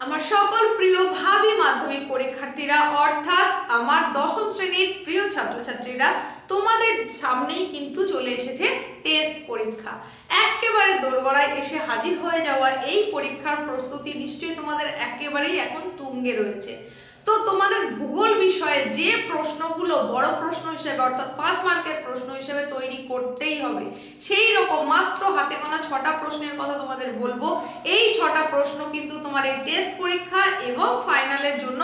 আমার সকল প্রিয় ভাবি মাধ্যমিক পরীক্ষার্থীরা, অর্থাৎ আমার দশম শ্রেণির প্রিয় ছাত্রছাত্রীরা, তোমাদের সামনেই কিন্তু চলে এসেছে টেস্ট পরীক্ষা। একেবারে দোরগড়ায় এসে হাজির হয়ে যাওয়া এই পরীক্ষার প্রস্তুতি নিশ্চয়ই তোমাদের একেবারেই এখন তুঙ্গে রয়েছে। তো তোমাদের ভূগোল বিষয়ে যে প্রশ্নগুলো, বড় প্রশ্ন হিসেবে, অর্থাৎ পাঁচ মার্কের প্রশ্ন হিসেবে তৈরি করতেই হবে, সেই রকম মাত্র হাতে গোনা ছটা প্রশ্নের কথা তোমাদের বলব। এই ছটা প্রশ্ন কিন্তু তোমার এই টেস্ট পরীক্ষা এবং ফাইনালের জন্য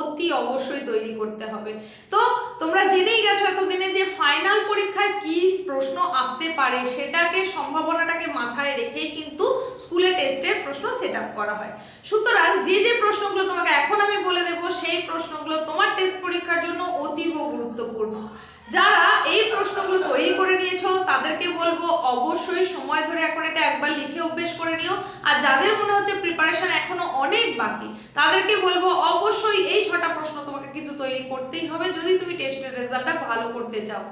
অতি অবশ্যই তৈরি করতে হবে। তো তোমরা জেনেই গেছো এতদিনে যে ফাইনাল পরীক্ষায় কি প্রশ্ন আসতে পারে, সেটাকে, সম্ভাবনাটাকে মাথায় রেখেই কিন্তু স্কুলে টেস্টের প্রশ্ন সেট করা হয়। সুতরাং যে যে প্রশ্নগুলো তোমাকে এখন আমি বলে দেব, সেই প্রশ্নগুলো তোমার টেস্ট পরীক্ষার জন্য অতীব গুরুত্বপূর্ণ। যারা এই প্রশ্নগুলো তৈরি করে নিয়েছো, তাদেরকে বলব অবশ্যই সময় ধরে এখন এটা একবার লিখে অভ্যেস করে নিও। আর যাদের মনে হচ্ছে প্রিপারেশন এখনও অনেক বাকি, তাদেরকে বলব অবশ্যই এই ছটা প্রশ্ন তোমাকে কিন্তু তৈরি করতেই হবে। যদি তুমি টেস্টের রেজাল্টটা ভালো করতে চাও।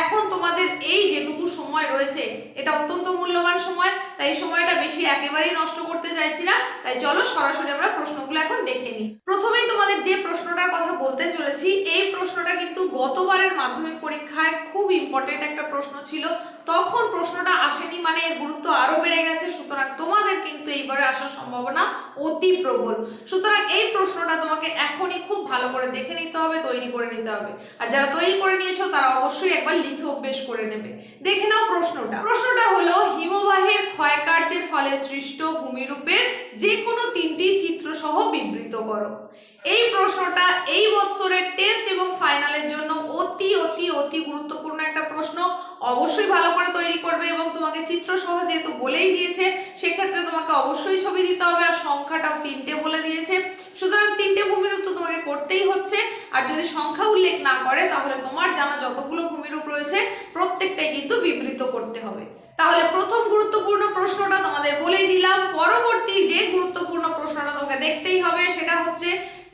এখন তোমাদের এই যেটুকু সময় রয়েছে, এটা অত্যন্ত মূল্যবান সময়, তাই সময়টা বেশি একেবারেই নষ্ট করতে চাইছি না। তাই চলো সরাসরি আমরা প্রশ্নগুলো এখন দেখে নিই। প্রথমেই তোমাদের যে প্রশ্নটার কথা বলতে চলেছি, এই প্রশ্নটা কিন্তু গতবারের মাধ্যমিক পরীক্ষায় খুব ইম্পর্টেন্ট একটা প্রশ্ন ছিল। তখন প্রশ্নটা আসেনি মানে এর গুরুত্ব আরও বেড়ে গেছে সুতরাং তোমাদের কিন্তু এইবারে আসার সম্ভাবনা অতি প্রবল। সুতরাং এই প্রশ্নটা তোমাকে এখনই খুব ভালো করে দেখে নিতে হবে, তৈরি করে নিতে হবে। আর যারা তৈরি করে নিয়েছো, তারা অবশ্যই একবার লিখে অভ্যেস করে নেবে। দেখে নাও প্রশ্নটা। প্রশ্নটা হলো, হিমবাহের ক্ষয়কার্যের ফলে সৃষ্ট ভূমিরূপের যে কোনো তিনটি চিত্র সহ বিবৃত করো। এই প্রশ্নটা এই বছরের টেস্ট এবং ফাইনালের জন্য অতি অতি অতি গুরুত্বপূর্ণ একটা প্রশ্ন। অবশ্যই ভালো করে তৈরি করবে এবং তোমাকে চিত্র সহ যেহেতু বলেই দিয়েছে সেক্ষেত্রে তোমাকে অবশ্যই ছবি দিতে হবে, আর সংখ্যাটাও তিনটে বলে দিয়েছে। সুতরাং তিনটে ভূমিরূপ তো তোমাকে করতেই হচ্ছে। আর যদি সংখ্যা উল্লেখ না করে, তাহলে তোমার জানা যতগুলো ভূমিরূপ রয়েছে, প্রত্যেকটাই কিন্তু বিবৃত করতে হবে। তাহলে প্রথম গুরুত্বপূর্ণ প্রশ্নটা তোমাদের বলেই দিলাম। পরবর্তী যে গুরুত্বপূর্ণ প্রশ্নটা তোমাকে দেখতেই হবে, সেটা হচ্ছে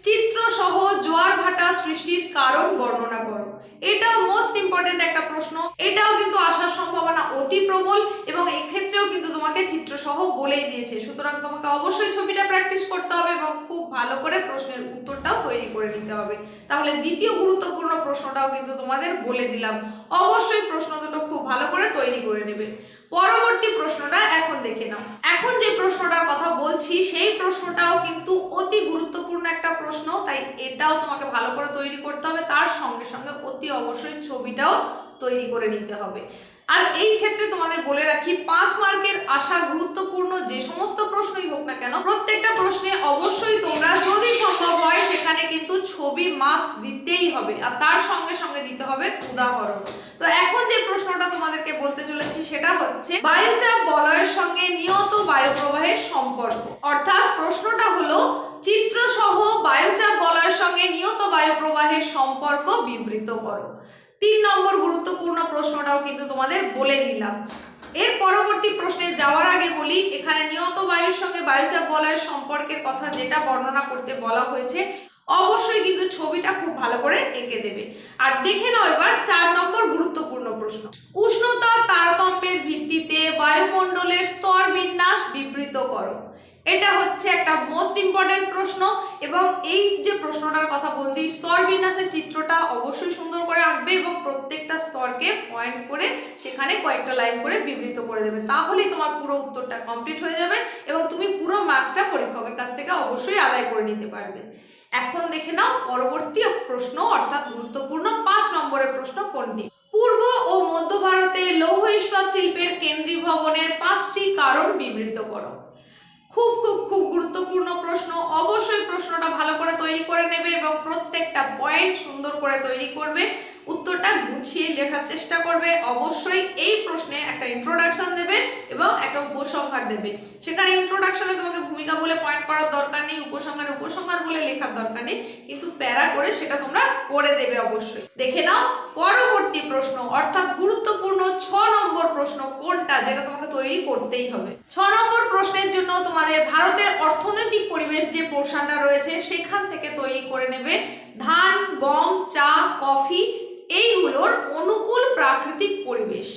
চিত্র সহ জোয়ার ভাটা সৃষ্টির কারণ বর্ণনা করো। এটাও মোস্ট ইম্পর্টেন্ট একটা প্রশ্ন। এটাও কিন্তু আসার সম্ভাবনা অতি প্রবল এবং এক্ষেত্রেও কিন্তু তোমাকে চিত্র সহ বলেই দিয়েছে। সুতরাং তোমাকে অবশ্যই ছবিটা প্র্যাকটিস করতে হবে এবং খুব ভালো করে প্রশ্নের উত্তরটাও তৈরি করে নিতে হবে। তাহলে দ্বিতীয় গুরুত্বপূর্ণ প্রশ্নটাও কিন্তু তোমাদের বলে দিলাম। অবশ্যই প্রশ্ন দুটো খুব ভালো করে তৈরি করে নেবে। পরবর্তী প্রশ্নটা এখন দেখে নাও। এখন যে প্রশ্নটার কথা বলছি, সেই প্রশ্নটাও কিন্তু অতি গুরুত্বপূর্ণ একটা প্রশ্ন, তাই এটাও তোমাকে ভালো করে তৈরি করতে হবে। তার সঙ্গে সঙ্গে অতি অবশ্যই ছবিটাও তৈরি করে নিতে হবে। আর এই ক্ষেত্রে তোমাদের বলে রাখি, পাঁচ মার্কের আসা গুরুত্বপূর্ণ যে সমস্ত প্রশ্নই হোক না কেন, প্রত্যেকটা প্রশ্নে অবশ্যই তোমরা যদি সম্ভব হয় সেখানে কিন্তু ছবি মাস্ট দিতেই হবে। আর তার সঙ্গে সঙ্গে দিতে হবে উদাহরণ। তো এখন যে প্রশ্নটা তোমাদেরকে বলতে চলেছি সেটা হচ্ছে, বায়ুচাপ বলয়ের সঙ্গে নিয়ত বায়ু প্রবাহের সম্পর্ক। অর্থাৎ প্রশ্নটা হলো, চিত্রসহ বায়ুচাপ বলয়ের সঙ্গে নিয়ত বায়ু প্রবাহের সম্পর্ক বিবৃত করো। তিন নম্বর গুরুত্বপূর্ণ প্রশ্নটাও কিন্তু তোমাদের বলে দিলাম। এর পরবর্তী প্রশ্নে যাওয়ার আগে বলি, এখানে নিয়ত বায়ুর সঙ্গে বায়ুচাপ বলয়ের সম্পর্কের কথা যেটা বর্ণনা করতে বলা হয়েছে, অবশ্যই কিন্তু ছবিটা খুব ভালো করে এঁকে দেবে। আর দেখে নাও এবার চার নম্বর গুরুত্বপূর্ণ প্রশ্ন। উষ্ণতার তারতম্যের ভিত্তিতে বায়ুমণ্ডলের স্তর বিন্যাস বিবৃত করো। এটা হচ্ছে একটা মোস্ট ইম্পর্টেন্ট প্রশ্ন এবং এই যে প্রশ্নটার কথা বলছি, স্তর বিন্যাসের চিত্রটা অবশ্যই সুন্দর করে আঁকবে এবং প্রত্যেকটা স্তরকে পয়েন্ট করে সেখানে কয়েকটা লাইন করে বিবৃত করে দেবে। তাহলেই তোমার পুরো উত্তরটা কমপ্লিট হয়ে যাবে এবং তুমি পুরো মার্কসটা পরীক্ষকের কাছ থেকে অবশ্যই আদায় করে নিতে পারবে। এখন দেখে নাও পরবর্তী প্রশ্ন, অর্থাৎ গুরুত্বপূর্ণ পাঁচ নম্বরের প্রশ্ন কোনটি? পূর্ব ও মধ্য ভারতে লৌহ ইস্পাত শিল্পের কেন্দ্রীয় ভবনের পাঁচটি কারণ বিবৃত করো। খুব খুব খুব গুরুত্বপূর্ণ প্রশ্ন। অবশ্যই প্রশ্নটা ভালো করে তৈরি করে নেবে এবং প্রত্যেকটা পয়েন্ট সুন্দর করে তৈরি করবে। উত্তরটা গুছিয়ে লেখার চেষ্টা করবে। অবশ্যই এই প্রশ্নে একটা ইন্ট্রোডাকশন দেবে এবং একটা উপসংহার দেবে। সেখানে ইন্ট্রোডাকশনে তোমাকে ভূমিকা বলে পয়েন্ট করার দরকার নেই, উপসংহারে উপসংহার বলে লেখার দরকার নেই, কিন্তু প্যারা করে সেটা তোমরা করে দেবে অবশ্যই। দেখে নাও পরবর্তী প্রশ্ন, অর্থাৎ গুরুত্বপূর্ণ ছ নম্বর প্রশ্ন কোনটা যেটা তোমাকে তৈরি করতেই হবে। ছ নম্বর প্রশ্নের জন্য তোমাদের ভারতের অর্থনৈতিক পরিবেশ যে পোর্শনটা রয়েছে, সেখান থেকে তৈরি করে নেবে ধান, গম, চা, কফি এইগুলোর অনুকূল প্রাকৃতিক পরিবেশ।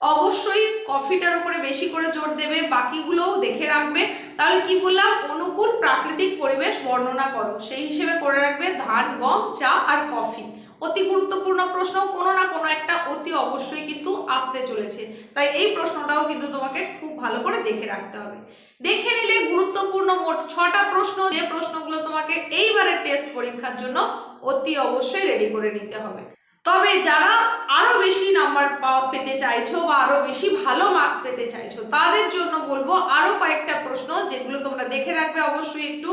অবশ্যই কফিটার উপরে বেশি করে জোর দেবে, বাকিগুলোও দেখে রাখবে। তাহলে কি বললাম? অনুকূল প্রাকৃতিক পরিবেশ বর্ণনা করো। সেই হিসেবে করে রাখবে ধান, গম, চা আর কফি। অতি গুরুত্বপূর্ণ প্রশ্ন, কোনো না কোনো একটা অতি অবশ্যই কিন্তু আসতে চলেছে। তাই এই প্রশ্নটাও কিন্তু তোমাকে খুব ভালো করে দেখে রাখতে হবে। দেখে নিলে গুরুত্বপূর্ণ মোট ছটা প্রশ্ন। যে প্রশ্নগুলো তোমাকে এইবারের টেস্ট পরীক্ষার জন্য অতি অবশ্যই রেডি করে নিতে হবে। তবে যারা আরও বেশি নাম্বার পেতে চাইছো বা আরও বেশি ভালো মার্কস পেতে চাইছো, তাদের জন্য বলব আরও কয়েকটা প্রশ্ন যেগুলো তোমরা দেখে রাখবে অবশ্যই একটু।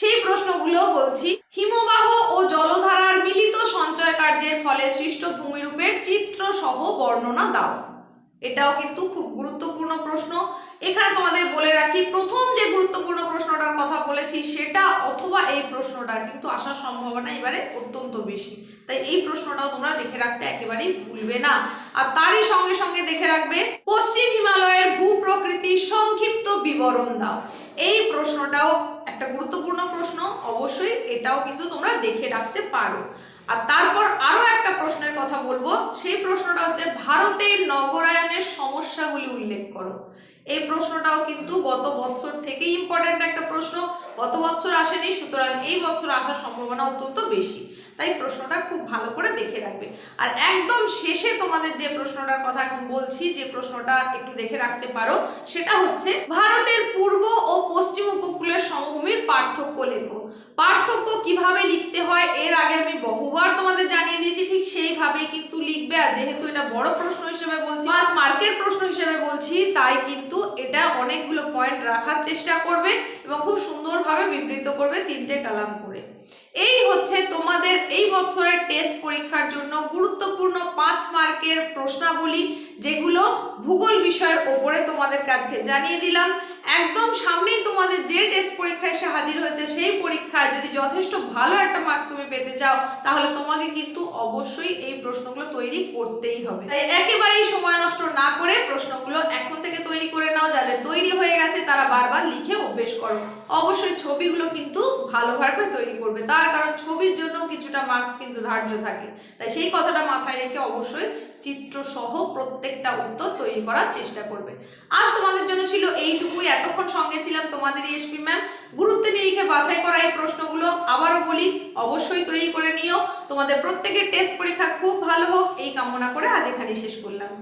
সেই প্রশ্নগুলো বলছি, হিমবাহ ও জলধারার মিলিত সঞ্চয় কার্যের ফলে সৃষ্ট ভূমিরূপের চিত্র সহ বর্ণনা দাও। এটাও কিন্তু খুব গুরুত্বপূর্ণ প্রশ্ন। এখানে তোমাদের বলে রাখি, প্রথম যে গুরুত্বপূর্ণ প্রশ্নটার কথা বলেছি, সেটা অথবা এই প্রশ্নটা কিন্তু আসার সম্ভাবনা এবারে অত্যন্ত বেশি। তাই এই প্রশ্নটাও তোমরা দেখে রাখতে একেবারেই ভুলবে না। আর তারই সঙ্গে সঙ্গে দেখে রাখবে, পশ্চিম হিমালয়ের ভূপ্রকৃতির সংক্ষিপ্ত বিবরণ দাও। এই প্রশ্নটাও একটা গুরুত্বপূর্ণ প্রশ্ন, অবশ্যই এটাও কিন্তু তোমরা দেখে রাখতে পারো। আর তারপর আরও একটা প্রশ্নের কথা বলব, সেই প্রশ্নটা হচ্ছে, ভারতের নগরায়নের সমস্যাগুলি উল্লেখ করো। এই প্রশ্নটাও কিন্তু গত বছর থেকেই ইম্পর্ট্যান্ট একটা প্রশ্ন। গত বছর আসেনি, সুতরাং এই বছর আসার সম্ভাবনা অত্যন্ত বেশি। তাই প্রশ্নটা খুব ভালো করে দেখে রাখবে। আর একদম শেষে তোমাদের যে প্রশ্নটার কথা এখন বলছি, যে প্রশ্নটা একটু দেখে রাখতে পারো, সেটা হচ্ছে, ভারতের পূর্ব ও পশ্চিম উপকূলের সমভূমির পার্থক্য লেখো। পার্থক্য কীভাবে লিখতে হয়, এর আগে আমি বহুবার তোমাদের জানিয়ে দিয়েছি, ঠিক সেইভাবে কিন্তু লিখবে। আর যেহেতু এটা বড় প্রশ্ন হিসেবে বলছি, পাঁচ মার্কের প্রশ্ন হিসেবে বলছি, তাই কিন্তু এটা অনেকগুলো পয়েন্ট রাখার চেষ্টা করবে এবং খুব সুন্দরভাবে বিবৃত করবে তিনটে কালাম করে। এই হচ্ছে তোমাদের এই বছরের টেস্ট পরীক্ষার জন্য গুরুত্বপূর্ণ পাঁচ মার্কের প্রশ্নাবলী, যেগুলো ভূগোল বিষয়ের ওপরে তোমাদের কাছে জানিয়ে দিলাম। একদম সামনেই তোমাদের যে টেস্ট পরীক্ষা এসে হাজির হয়েছে, সেই পরীক্ষায় যদি যথেষ্ট ভালো একটা মার্কস তুমি পেতে চাও, তাহলে তোমাকে কিন্তু অবশ্যই এই প্রশ্নগুলো তৈরি করতেই হবে। তাই একেবারেই সময় নষ্ট না করে প্রশ্নগুলো এখন থেকে তৈরি করে নাও যাদের তৈরি হয়ে গেছে তারা বারবার লিখে অভ্যেস করো। অবশ্যই ছবিগুলো কিন্তু ভালোভাবে তৈরি করবে। তার কারণ ছবির জন্য কিছুটা মার্কস কিন্তু ধার্য থাকে। তাই সেই কথাটা মাথায় রেখে অবশ্যই চিত্র সহ প্রত্যেকটা উত্তর তৈরি করার চেষ্টা করবে। আজ তোমাদের জন্য ছিল এইটুকুই। এতক্ষণ সঙ্গে ছিলাম তোমাদের এসপি ম্যাম গুরুত্ব নিরিখে বাছাই করা এই প্রশ্নগুলো আবারও বলি, অবশ্যই তৈরি করে নিও। তোমাদের প্রত্যেকের টেস্ট পরীক্ষা খুব ভালো হোক। এই কামনা করে আজ এখানে শেষ করলাম।